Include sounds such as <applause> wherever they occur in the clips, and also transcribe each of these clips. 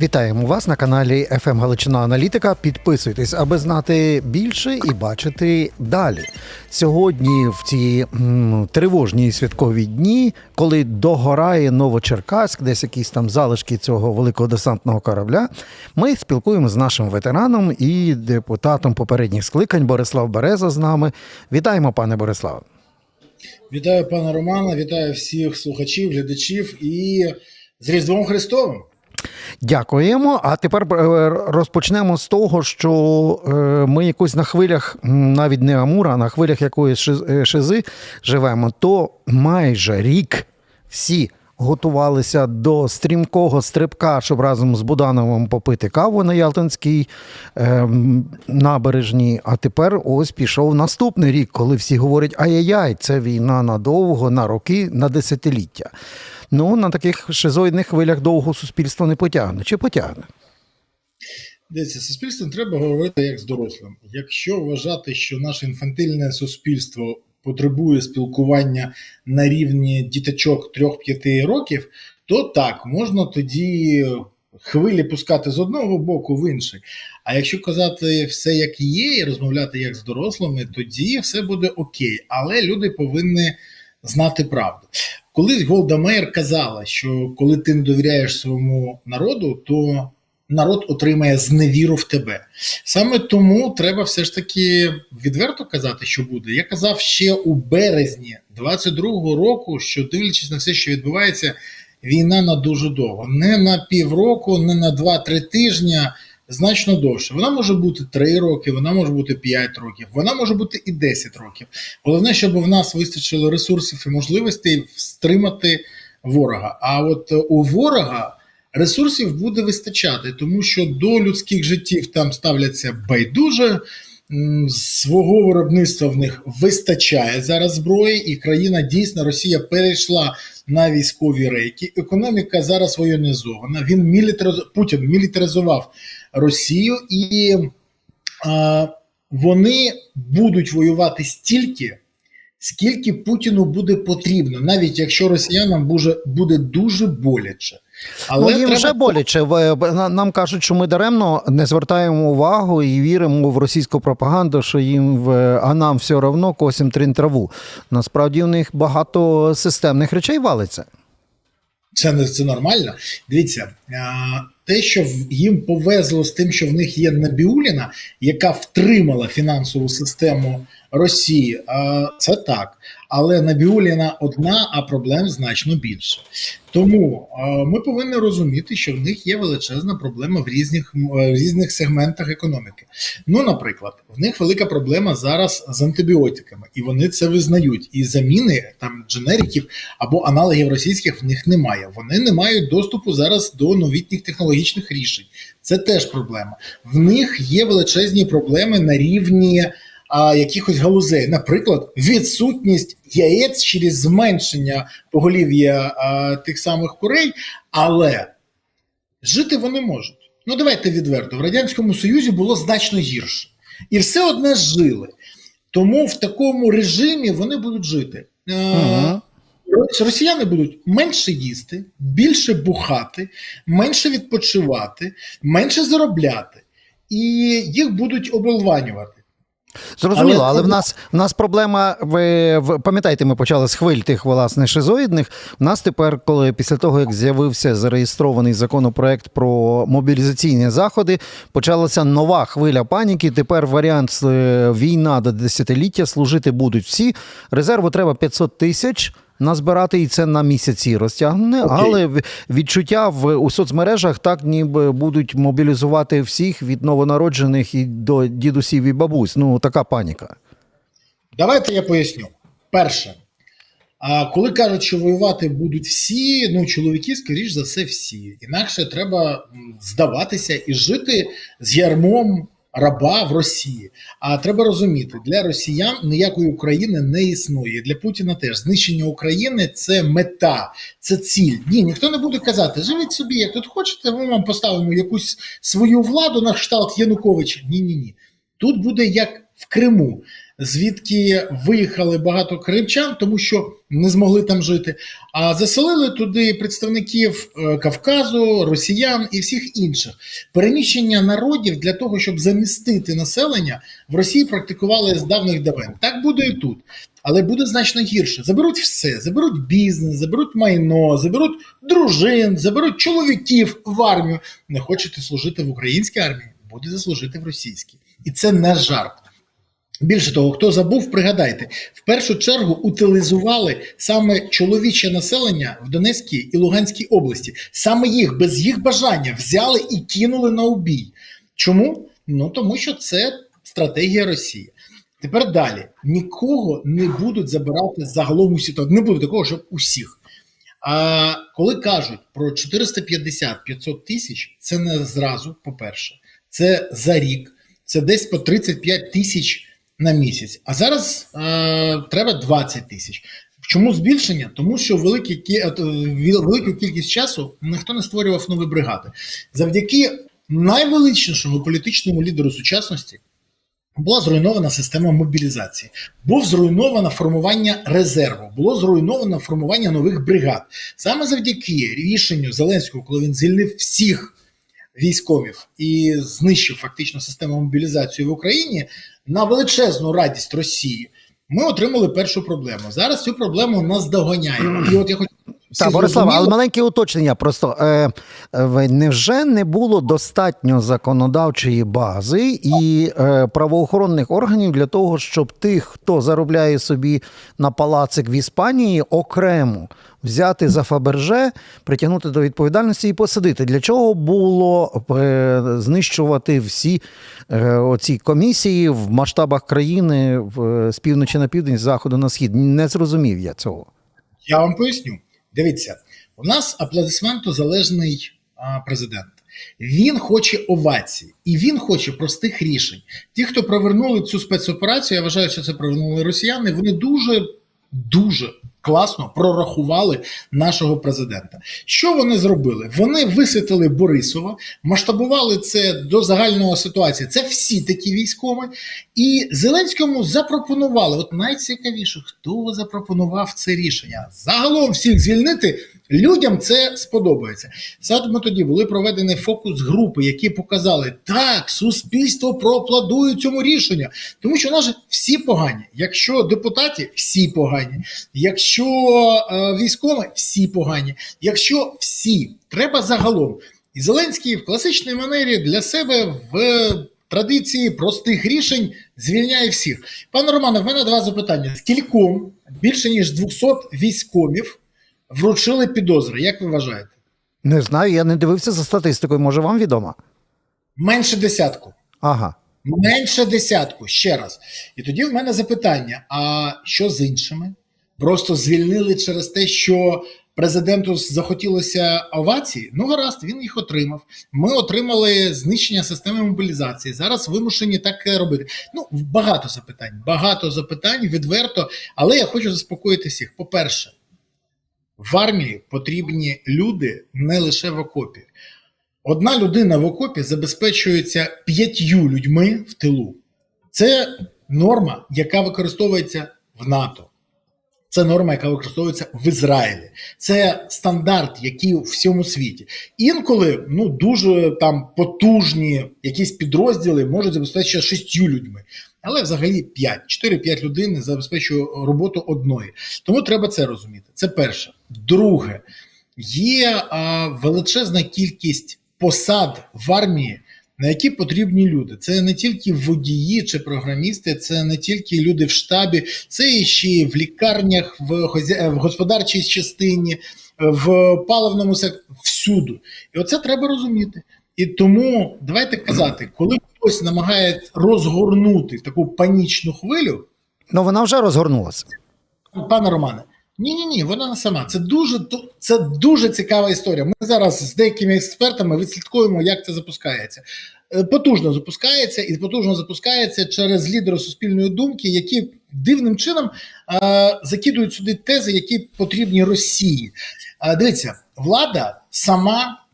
Вітаємо вас на каналі FM Галичина Аналітика. Підписуйтесь, аби знати більше і бачити далі. Сьогодні, в ці м, тривожні святкові дні, коли догорає Новочеркаськ, десь якісь там залишки цього великого десантного корабля, ми спілкуємося з нашим ветераном і депутатом попередніх скликань Борислав Береза з нами. Вітаємо, пане Бориславе. Вітаю пана Романа, вітаю всіх слухачів, глядачів і з Різдвом Христовим. Дякуємо. А тепер е, розпочнемо з того, що е, ми якось на хвилях, навіть не Амура, а на хвилях якоїсь е, шизи живемо, то майже рік всі. Готувалися до стрімкого стрибка, щоб разом з Будановим попити каву на Ялтинській набережній. А тепер ось пішов наступний рік, коли всі говорять: ай-яй-яй, це війна надовго, на роки, на десятиліття. Ну, на таких шизоїдних хвилях довго суспільство не потягне. Чи потягне? Дивіться, суспільством треба говорити як з дорослим. Якщо вважати, що наше інфантильне суспільство потребує спілкування на рівні діточок 3-5 років, то так, можна тоді хвилі пускати з одного боку в інший. А якщо казати все як є, і розмовляти як з дорослими, тоді все буде окей. Але люди повинні знати правду. Колись Голда Меєр казала, що коли ти не довіряєш своєму народу, то народ отримає зневіру в тебе. Саме тому треба все ж таки відверто казати, що буде. Я казав ще у березні 22-го року, що дивлячись на все, що відбувається, війна на дуже довго. Не на півроку, не на 2-3 тижні, значно довше. Вона може бути 3 роки, вона може бути 5 років, вона може бути і 10 років. Головне, щоб в нас вистачило ресурсів і можливостей стримати ворога. А от е, у ворога ресурсів буде вистачати, тому що до людських життів там ставляться байдуже. Свого виробництва в них вистачає зараз зброї, і країна дійсно Росія перейшла на військові рейки. Економіка зараз воєнізована. Він мілітариз... Путін мілітаризував Росію, і а, вони будуть воювати стільки, скільки Путіну буде потрібно, навіть якщо росіянам буде, буде дуже боляче. Але ну, їм вже боляче. На- Нам кажуть, що ми даремно не звертаємо увагу і віримо в російську пропаганду, що їм в а нам все одно косим трин траву. Насправді у них багато системних речей валиться. Це не це нормально. Дивіться, а, те, що їм повезло з тим, що в них є Набіуліна, яка втримала фінансову систему Росії, це так. Але Набіуліна одна, а проблем значно більше. Тому ми повинні розуміти, що в них є величезна проблема в різних, е, в різних сегментах економіки. Ну, наприклад, в них велика проблема зараз з антибіотиками, і вони це визнають. І заміни там дженериків або аналогів російських в них немає. Вони не мають доступу зараз до новітніх технологічних рішень. Це теж проблема. В них є величезні проблеми на рівні а, якихось галузей. Наприклад, відсутність яєць через зменшення поголів'я а, тих самих курей, але жити вони можуть. Ну давайте відверто. В Радянському Союзі було значно гірше. І все одне жили. Тому в такому режимі вони будуть жити. Угу. Росіяни будуть менше їсти, більше бухати, менше відпочивати, менше заробляти, і їх будуть оболванювати. Зрозуміло, але, Але- в нас в нас проблема. Ви, пам'ятаєте, ми почали з хвиль тих власне шизоїдних. У нас тепер, коли після того як з'явився зареєстрований законопроект про мобілізаційні заходи, почалася нова хвиля паніки. Тепер варіант е, війна до десятиліття служити будуть всі. Резерву треба 500 тисяч. Назбирати і це на місяці розтягне, Окей. але відчуття в у соцмережах так ніби будуть мобілізувати всіх від новонароджених і до дідусів і бабусь. Ну така паніка. Давайте я поясню. Перше, а коли кажуть, що воювати будуть всі, ну чоловіки, скоріш за все, всі. Інакше треба здаватися і жити з ярмом раба в Росії. А треба розуміти, для росіян ніякої України не існує. Для Путіна теж знищення України це мета, це ціль. Ні, ніхто не буде казати, живіть собі, як тут хочете, ми вам поставимо якусь свою владу на кшталт Януковича. Ні, ні, ні. Тут буде як в Криму. Звідки виїхали багато кримчан, тому що не змогли там жити. А заселили туди представників е, Кавказу, росіян і всіх інших. Переміщення народів для того, щоб замістити населення, в Росії практикували з давних давен. Так буде і тут. Але буде значно гірше. Заберуть все, заберуть бізнес, заберуть майно, заберуть дружин, заберуть чоловіків в армію. Не хочете служити в українській армії, будете служити в російській. І це не жарт. Більше того, хто забув, пригадайте, в першу чергу утилізували саме чоловіче населення в Донецькій і Луганській області. Саме їх без їх бажання взяли і кинули на убій. Чому? Ну тому що це стратегія Росії. Тепер далі нікого не будуть забирати загалом усі. То не буде такого, щоб усіх. А коли кажуть про 450-500 тисяч, це не зразу, по-перше, це за рік, це десь по 35 тисяч на місяць. А зараз е, треба 20 тисяч. Чому збільшення? Тому що великі, кі- е, велику кількість часу ніхто не створював нові бригади. Завдяки найвеличнішому політичному лідеру сучасності була зруйнована система мобілізації, був зруйновано формування резерву, було зруйновано формування нових бригад. Саме завдяки рішенню Зеленського, коли він звільнив всіх військових і знищив фактично систему мобілізації в Україні на величезну радість Росії. Ми отримали першу проблему. Зараз цю проблему наздоганяємо. І от я хочу Так, Борислав, але маленьке уточнення. Просто е, е, невже не було достатньо законодавчої бази і е, правоохоронних органів для того, щоб тих, хто заробляє собі на палацик в Іспанії, окремо взяти за Фаберже, притягнути до відповідальності і посадити? Для чого було е, знищувати всі е, оці комісії в масштабах країни в, з півночі на південь, з заходу на схід? Не зрозумів я цього. Я вам поясню. Дивіться, у нас аплодисментозалежний а, президент. Він хоче овацій, і він хоче простих рішень. Ті, хто провернули цю спецоперацію, я вважаю, що це провернули росіяни. Вони дуже дуже класно прорахували нашого президента. Що вони зробили? Вони висвітили Борисова, масштабували це до загального ситуації. Це всі такі військові, і Зеленському запропонували. От найцікавіше, хто запропонував це рішення? Загалом всіх звільнити. Людям це сподобається. Саме тоді були проведені фокус групи, які показали, так, суспільство проаплодує цьому рішенню, тому що нас всі погані. Якщо депутати, всі погані. Якщо е, військові, всі погані. Якщо всі, треба загалом. І Зеленський в класичній манері для себе в традиції простих рішень звільняє всіх. Пане Романе, в мене два запитання: скільком більше ніж 200 військових вручили підозри? Як ви вважаєте? Не знаю, я не дивився за статистикою. Може, вам відомо? Менше десятку. Ага. Менше десятку, ще раз. І тоді в мене запитання: а що з іншими? Просто звільнили через те, що президенту захотілося овації? Ну, гаразд, він їх отримав. Ми отримали знищення системи мобілізації. Зараз вимушені так робити. Ну, багато запитань, багато запитань, відверто. Але я хочу заспокоїти всіх. По-перше, в армії потрібні люди не лише в окопі. Одна людина в окопі забезпечується п'ятью людьми в тилу. Це норма, яка використовується в НАТО. Це норма, яка використовується в Ізраїлі. Це стандарт, який у всьому світі. Інколи ну дуже там потужні якісь підрозділи можуть забезпечити шістю людьми, але взагалі 5, 4-5 людей забезпечує роботу одної. Тому треба це розуміти. Це перше. Друге, є а, величезна кількість посад в армії, на які потрібні люди. Це не тільки водії чи програмісти, це не тільки люди в штабі, це і ще й в лікарнях, в, господарчій частині, в паливному секторі, всюди. І оце треба розуміти. І тому давайте казати, коли хтось намагає розгорнути таку панічну хвилю, Ну, вона вже розгорнулася. Пане Романе, ні, ні, ні, вона не сама. Це дуже це дуже цікава історія. Ми зараз з деякими експертами відслідкуємо, як це запускається. Е, Потужно запускається і потужно запускається через лідери суспільної думки, які дивним чином е, закидують сюди тези, які потрібні Росії. Е, дивіться, влада сама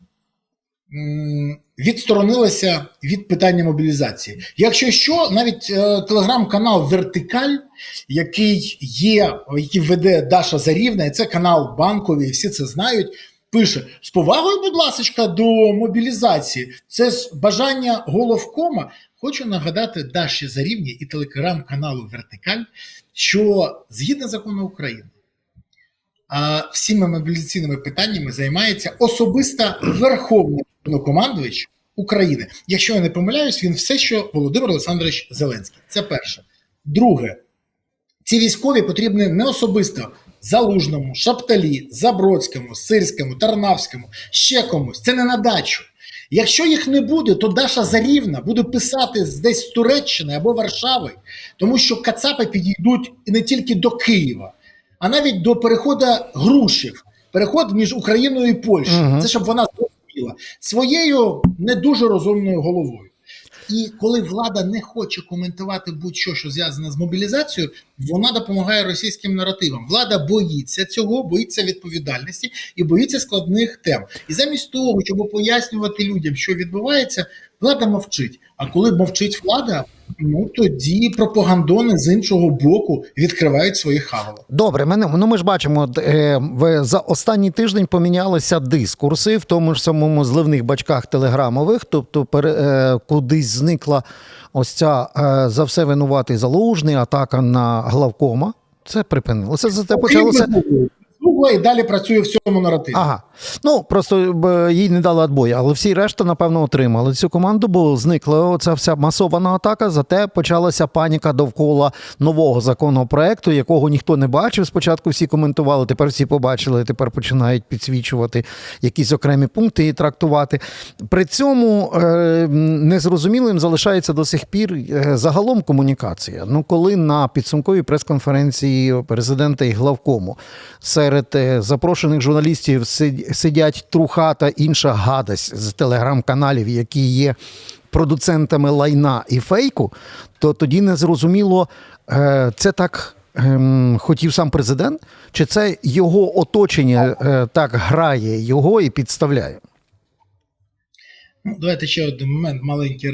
відсторонилася від питання мобілізації. Якщо що, навіть е, телеграм-канал Вертикаль, який є, який веде Даша Зарівна, і це канал банковий, всі це знають. Пише з повагою, будь ласка, до мобілізації. Це бажання головкома. Хочу нагадати Даші Зарівні і телеграм-каналу Вертикаль, що згідно закону України, всіми мобілізаційними питаннями займається особисто Верховний Головнокомандувач України. Якщо я не помиляюсь, він все, що Володимир Олександрович Зеленський. Це перше. Друге, ці військові потрібні не особисто Залужному, Шапталі, Забродському, Сирському, Тарнавському, ще комусь. Це не на дачу. Якщо їх не буде, то Даша Зарівна буде писати десь з Туреччини або Варшави, тому що Кацапи підійдуть і не тільки до Києва, а навіть до переходу Грушів, переход між Україною і Польщею. Мгм. Це щоб вона зрозуміла своєю не дуже розумною головою. І коли влада не хоче коментувати будь-що, що зв'язане з мобілізацією, вона допомагає російським наративам. Влада боїться цього, боїться відповідальності і боїться складних тем. І замість того, щоб пояснювати людям, що відбувається, влада мовчить. А коли мовчить влада, ну тоді пропагандони з іншого боку відкривають свої хавали. Добре, мене ну ми ж бачимо, е, в за останній тиждень помінялися дискурси в тому ж самому зливних бачках телеграмових, тобто пере, е, кудись зникла ось ця е, за все винуватий залужний атака на главкома. Це припинилося. За це почалося. Гугла і далі працює в цьому наративі. Ага. Ну просто б, їй не дали відбою, але всі решта, напевно, отримали цю команду, бо зникла оця вся масована атака. Зате почалася паніка довкола нового законопроекту, якого ніхто не бачив. Спочатку всі коментували, тепер всі побачили, тепер починають підсвічувати якісь окремі пункти і трактувати. При цьому е, незрозумілим залишається до сих пір е, загалом комунікація. Ну, коли на підсумковій прес-конференції президента і главкому серед е, запрошених журналістів сидять труха та інша гадость з телеграм-каналів, які є продуцентами лайна і фейку, то тоді не зрозуміло, е, це так. ем, Хотів сам президент, чи це його оточення е, так грає його і підставляє? Ну, давайте ще один момент, маленький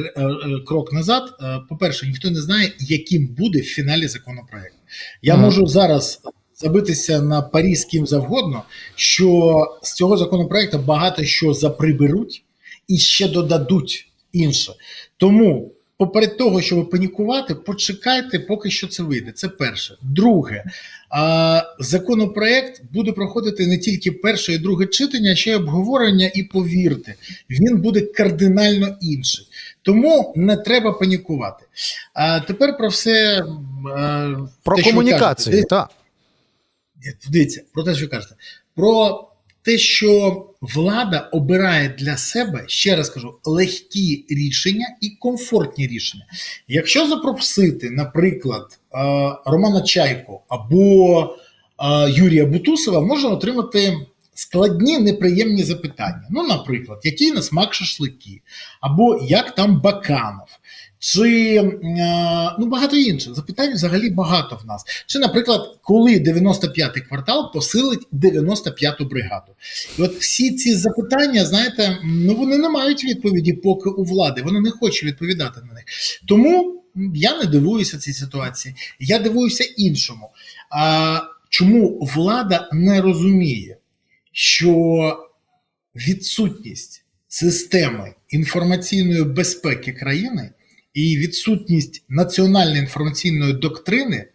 крок назад. По-перше, ніхто не знає, яким буде в фіналі законопроект. Я Мгм. можу зараз забитися на парі з ким завгодно, що з цього законопроекту багато що заприберуть і ще додадуть інше. Тому. Поперед того, щоб панікувати, почекайте, поки що це вийде. Це перше. Друге, а, законопроект буде проходити не тільки перше і друге читання, а ще й обговорення, і повірте, він буде кардинально інший. Тому не треба панікувати. А тепер про все Про те, комунікацію, так. Дивіться, про те, що кажете. Про те, що влада обирає для себе, ще раз кажу, легкі рішення і комфортні рішення. Якщо запросити, наприклад, е, Романа Чайко або е, Юрія Бутусова, можна отримати складні неприємні запитання. Ну, наприклад, який на смак шашлики, або як там Баканов. Чи е, ну багато інших запитань взагалі багато в нас. Чи, наприклад, коли 95-й квартал посилить 95-ту бригаду? І от всі ці запитання, знаєте, ну вони не мають відповіді поки у влади. Вона не хоче відповідати на них. Тому я не дивуюся цій ситуації. Я дивуюся іншому. А чому влада не розуміє, що відсутність системи інформаційної безпеки країни і відсутність національної інформаційної доктрини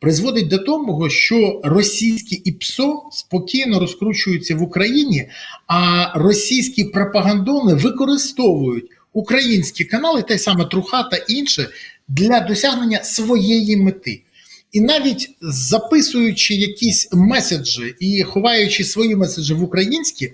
призводить до того, що російські ІПСО спокійно розкручуються в Україні, а російські пропагандони використовують українські канали, те саме Труха та інше, для досягнення своєї мети. І навіть записуючи якісь меседжі і ховаючи свої меседжі в українські,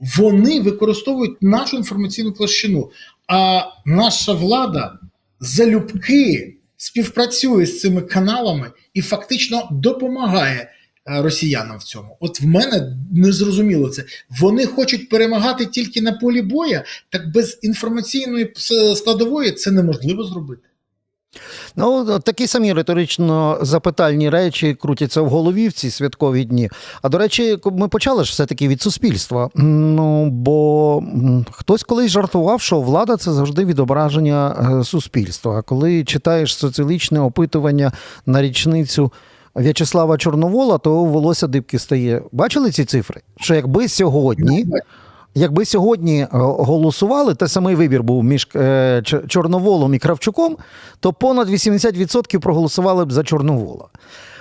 вони використовують нашу інформаційну площину. А наша влада залюбки співпрацює з цими каналами і фактично допомагає е, росіянам в цьому. От в мене не зрозуміло це. Вони хочуть перемагати тільки на полі боя, так без інформаційної складової це неможливо зробити. Ну, такі самі риторично запитальні речі крутяться в голові в ці святкові дні. А до речі, ми почали ж все-таки від суспільства. Ну, бо хтось колись жартував, що влада це завжди відображення е, суспільства. А коли читаєш соціологічне опитування на річницю В'ячеслава Чорновола, то волосся дибки стає. Бачили ці цифри? Що якби сьогодні. Якби сьогодні е, голосували, те самий вибір був між е, Чорноволом і Кравчуком, то понад 80% проголосували б за Чорновола.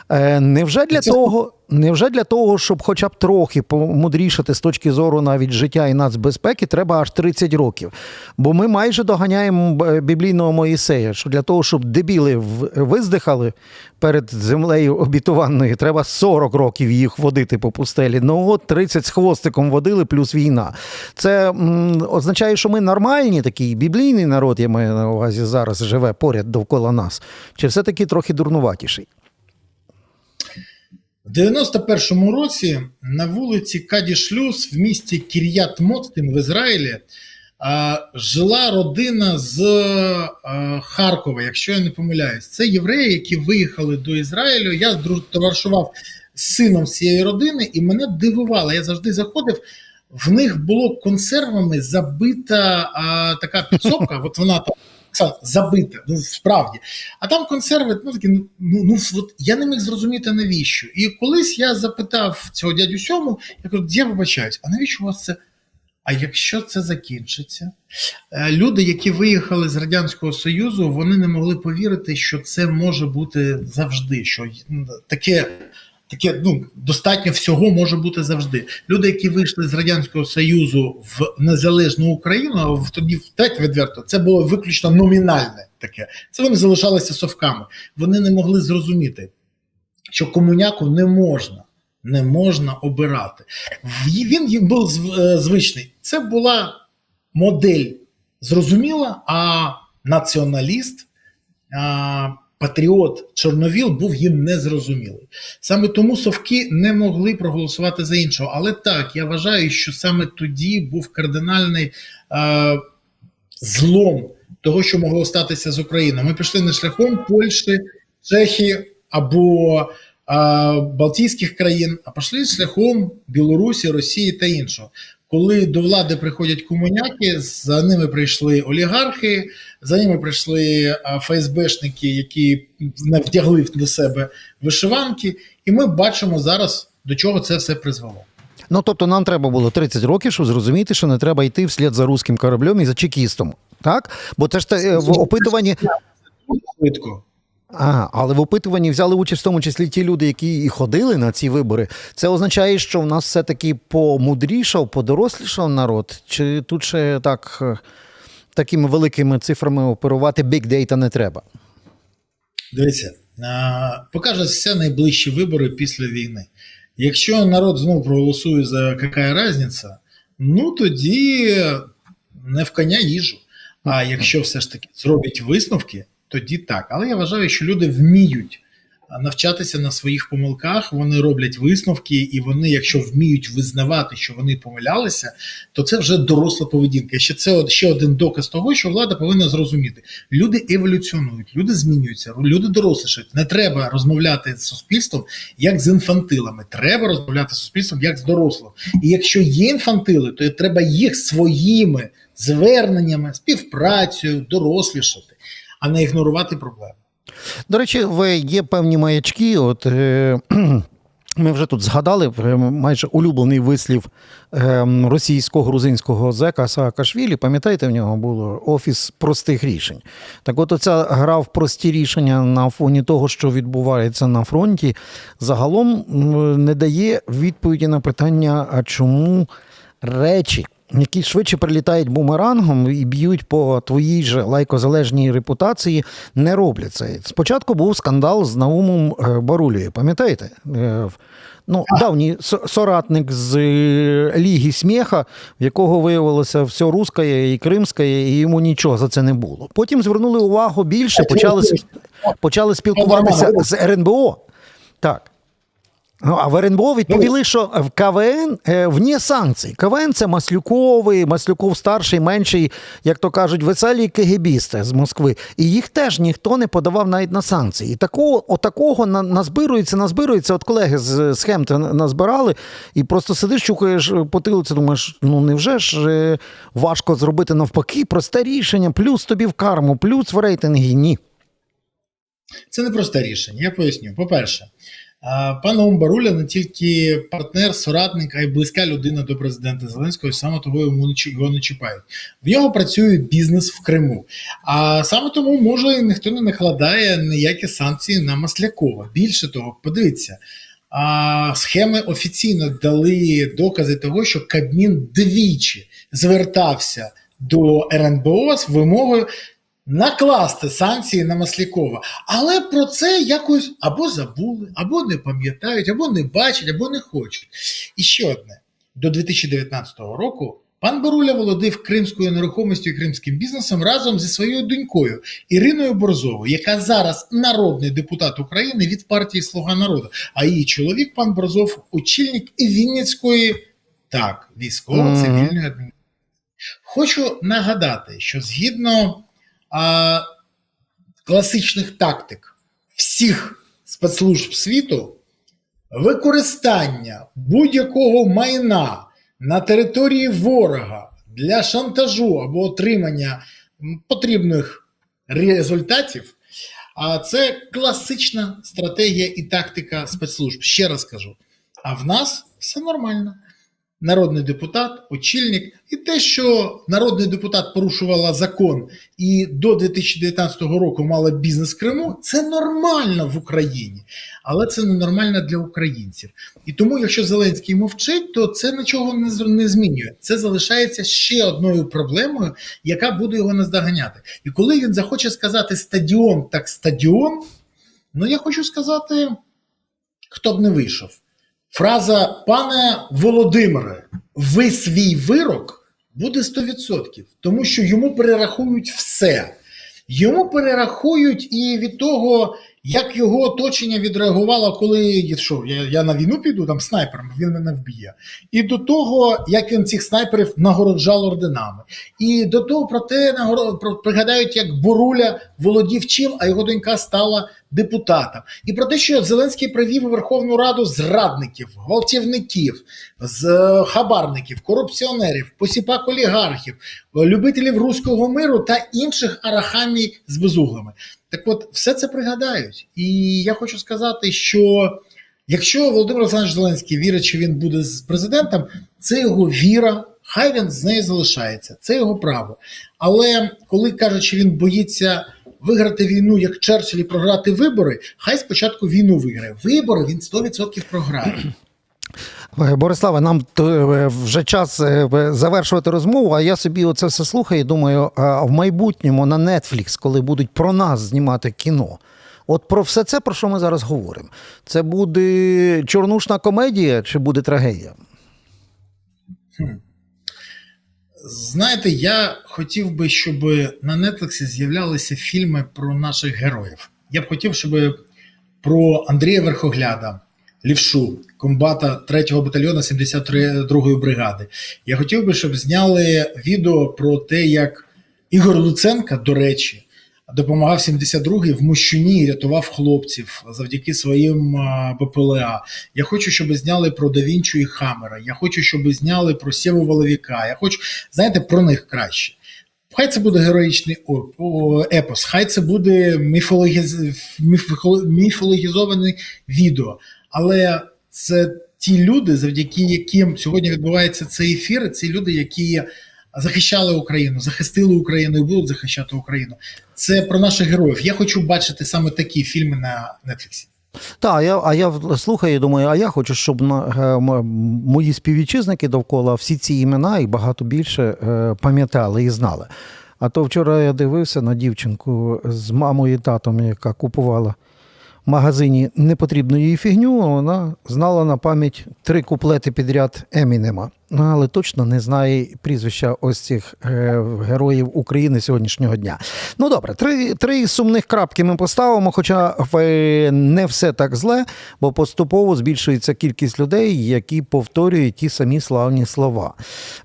Е, Невже для Це- того, невже для того, щоб хоча б трохи помудрішати з точки зору навіть життя і нацбезпеки, треба аж 30 років? Бо ми майже доганяємо біблійного Моїсея, що для того, щоб дебіли виздихали перед землею обітованою, треба 40 років їх водити по пустелі. Ну от 30 з хвостиком водили, плюс війна. Це м, означає, що ми нормальні, такий біблійний народ, я маю на увазі зараз живе поряд довкола нас. Чи все-таки трохи дурнуватіший? В 91-му році на вулиці Каді Шлюз в місті Кір'ят Моцтин в Ізраїлі жила родина з а, Харкова, якщо я не помиляюсь. Це євреї, які виїхали до Ізраїлю. Я товаришував з сином цієї родини, і мене дивувало. Я завжди заходив. В них було консервами забита а, така <laughs> підсобка, от вона там це забита, ну справді. А там консерви, ну такі, ну, ну, ну от я не міг зрозуміти навіщо. І колись я запитав цього дядю Сьому, я кажу, я вибачаюсь, а навіщо у вас це? А якщо це закінчиться? Е, Люди, які виїхали з Радянського Союзу, вони не могли повірити, що це може бути завжди. Що таке, таке ну, достатньо всього може бути завжди. Люди, які вийшли з Радянського Союзу в незалежну Україну, в тоді так відверто, це було виключно номінальне таке. Це вони залишалися совками. Вони не могли зрозуміти, що комуняку не можна. Не можна обирати. Він їм був е, звичний. Це була модель зрозуміла, а націоналіст, а, патріот Чорновіл був їм незрозумілий. Саме тому совки не могли проголосувати за іншого. Але так, я вважаю, що саме тоді був кардинальний е, злом того, що могло статися з Україною. Ми пішли не шляхом Польщі, Чехії або е, Балтійських країн, а пішли шляхом Білорусі, Росії та іншого. Коли до влади приходять комуняки, за ними прийшли олігархи, за ними прийшли е, ФСБшники, які не вдягли до себе вишиванки, і ми бачимо зараз, до чого це все призвело. Ну тобто нам треба було 30 років, щоб зрозуміти, що не треба йти вслід за руським кораблем і за чекістом. Так? Бо це ж те, е, в опитуванні. Швидко. А, але в опитуванні взяли участь в тому числі ті люди, які і ходили на ці вибори. Це означає, що в нас все-таки помудрішав, подорослішав народ, чи тут ще так е, такими великими цифрами оперувати data не треба? Дивіться, а, покаже все найближчі вибори після війни. Якщо народ знову проголосує за яка різниця, ну тоді не в коня їжу. А якщо все ж таки зроблять висновки, тоді так. Але я вважаю, що люди вміють навчатися на своїх помилках, вони роблять висновки, і вони, якщо вміють визнавати, що вони помилялися, то це вже доросла поведінка. Ще це ще один доказ того, що влада повинна зрозуміти. Люди еволюціонують, люди змінюються, люди дорослішають. Не треба розмовляти з суспільством як з інфантилами. Треба розмовляти з суспільством як з дорослим. І якщо є інфантили, то треба їх своїми зверненнями, співпрацею дорослішати, а не ігнорувати проблеми. До речі, є певні маячки. От е, <clears throat> ми вже тут згадали е, майже улюблений вислів е, російсько-грузинського зека Саакашвілі. Пам'ятаєте, в нього було офіс простих рішень. Так, от оця гра в прості рішення на фоні того, що відбувається на фронті, загалом не дає відповіді на питання, а чому речі. Які швидше прилітають бумерангом і б'ють по твоїй же лайкозалежній репутації, не роблять це. Спочатку був скандал з Наумом е, Барулею, пам'ятаєте? Е, Ну, давній соратник з е, Ліги Сміха, в якого виявилося все русське і кримське, і йому нічого за це не було. Потім звернули увагу більше, почали, почали спілкуватися з РНБО. Так. Ну, а в РНБО відповіли, що в КВН е, вне санкцій. КВН це Маслюковий, Маслюков старший, менший, як то кажуть, веселі кегебісти з Москви. І їх теж ніхто не подавав навіть на санкції. І такого, отакого на, назбирується, назбирується. От колеги з схем назбирали, і просто сидиш, чукаєш потилицю, думаєш, ну невже ж е, важко зробити навпаки просте рішення, плюс тобі в карму, плюс в рейтинги. Ні. Це не просте рішення. Я поясню. По-перше, а, пан Умбаруля не тільки партнер, соратник, а й близька людина до президента Зеленського, і саме того йому його не чіпають. В нього працює бізнес в Криму. А саме тому може ніхто не накладає ніякі санкції на Маслякова. Більше того, подивіться. А схеми офіційно дали докази того, що Кабмін двічі звертався до РНБО з вимогою накласти санкції на Маслякова. Але про це якось або забули, або не пам'ятають, або не бачать, або не хочуть. І ще одне: до 2019 року пан Боруля володив кримською нерухомістю і кримським бізнесом разом зі своєю донькою Іриною Борзовою, яка зараз народний депутат України від партії Слуга народу. А її чоловік, пан Борзов, очільник Вінницької так, військово-цивільної адміністрації. Хочу нагадати, що згідно а, класичних тактик всіх спецслужб світу, використання будь-якого майна на території ворога для шантажу або отримання потрібних результатів. А це класична стратегія і тактика спецслужб. Ще раз кажу: а в нас все нормально. Народний депутат, очільник, і те, що народний депутат порушувала закон і до 2019 року мала бізнес в Криму, це нормально в Україні, але це ненормально для українців. І тому, якщо Зеленський мовчить, то це нічого не, не змінює. Це залишається ще одною проблемою, яка буде його наздоганяти. І коли він захоче сказати стадіон, так стадіон, ну я хочу сказати, хто б не вийшов. Фраза пане Володимире, ви свій вирок буде 100%, тому що йому перерахують все. Йому перерахують і від того, як його оточення відреагувало, коли що, я, я на війну піду там снайпером, він мене вб'є. І до того, як він цих снайперів нагороджав орденами. І до того про те нагоро- про, пригадають, як Боруля володів чим, а його донька стала депутатом. І про те, що Зеленський привів у Верховну Раду зрадників, гвалтівників, з е, хабарників, корупціонерів, посіпак олігархів, любителів руського миру та інших арахамій з безуглими. Так от, все це пригадають. І я хочу сказати, що якщо Володимир Олександрович Зеленський вірить, що він буде з президентом, це його віра. Хай він з нею залишається, це його право. Але коли кажуть, що він боїться виграти війну як Черчилль і програти вибори, хай спочатку війну виграє. Вибори він 100% програє. Е, Бориславе, нам е, вже час е, завершувати розмову, а я собі оце все слухаю і думаю, в майбутньому на Netflix, коли будуть про нас знімати кіно. От про все це, про що ми зараз говоримо. Це буде чорнушна комедія чи буде трагедія? Знаєте, я хотів би, щоб на Netflix з'являлися фільми про наших героїв. Я б хотів, щоб про Андрія Верхогляда, лівшу, комбата 3-го батальйону 72-ї бригади. Я хотів би, щоб зняли відео про те, як Ігор Луценка, до речі, допомагав 72-й в Мощуні рятував хлопців завдяки своїм а, БПЛА. Я хочу, щоб зняли про Давінчу і Хамера. Я хочу, щоб зняли про Сєву Воловіка. Я хочу, знаєте, про них краще. Хай це буде героїчний епос, хай це буде міфологіз... міфологізоване відео. Але це ті люди, завдяки яким сьогодні відбувається цей ефір, це люди, які захищали Україну, захистили Україну і будуть захищати Україну. Це про наших героїв. Я хочу бачити саме такі фільми на Нетфліксі. Так, я, а я слухаю і думаю, а я хочу, щоб на, е, мої співвітчизники довкола всі ці імена і багато більше е, пам'ятали і знали. А то вчора я дивився на дівчинку з мамою і татом, яка купувала в магазині непотрібну їй фігню, вона знала на пам'ять три куплети підряд Емінема. Ну, але точно не знає прізвища ось цих е, героїв України сьогоднішнього дня. Ну добре, три, три сумних крапки ми поставимо, хоча е, не все так зле, бо поступово збільшується кількість людей, які повторюють ті самі славні слова.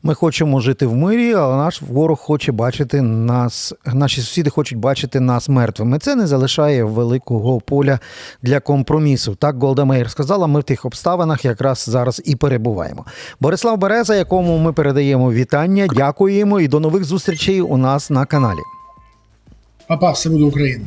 Ми хочемо жити в мирі, але наш ворог хоче бачити нас, наші сусіди хочуть бачити нас мертвими. Це не залишає великого поля для компромісу. Так Голда Меїр сказала. Ми в тих обставинах якраз зараз і перебуваємо. Борислав Береза, якому ми передаємо вітання, дякуємо і до нових зустрічей у нас на каналі. Папа, все буде Україна.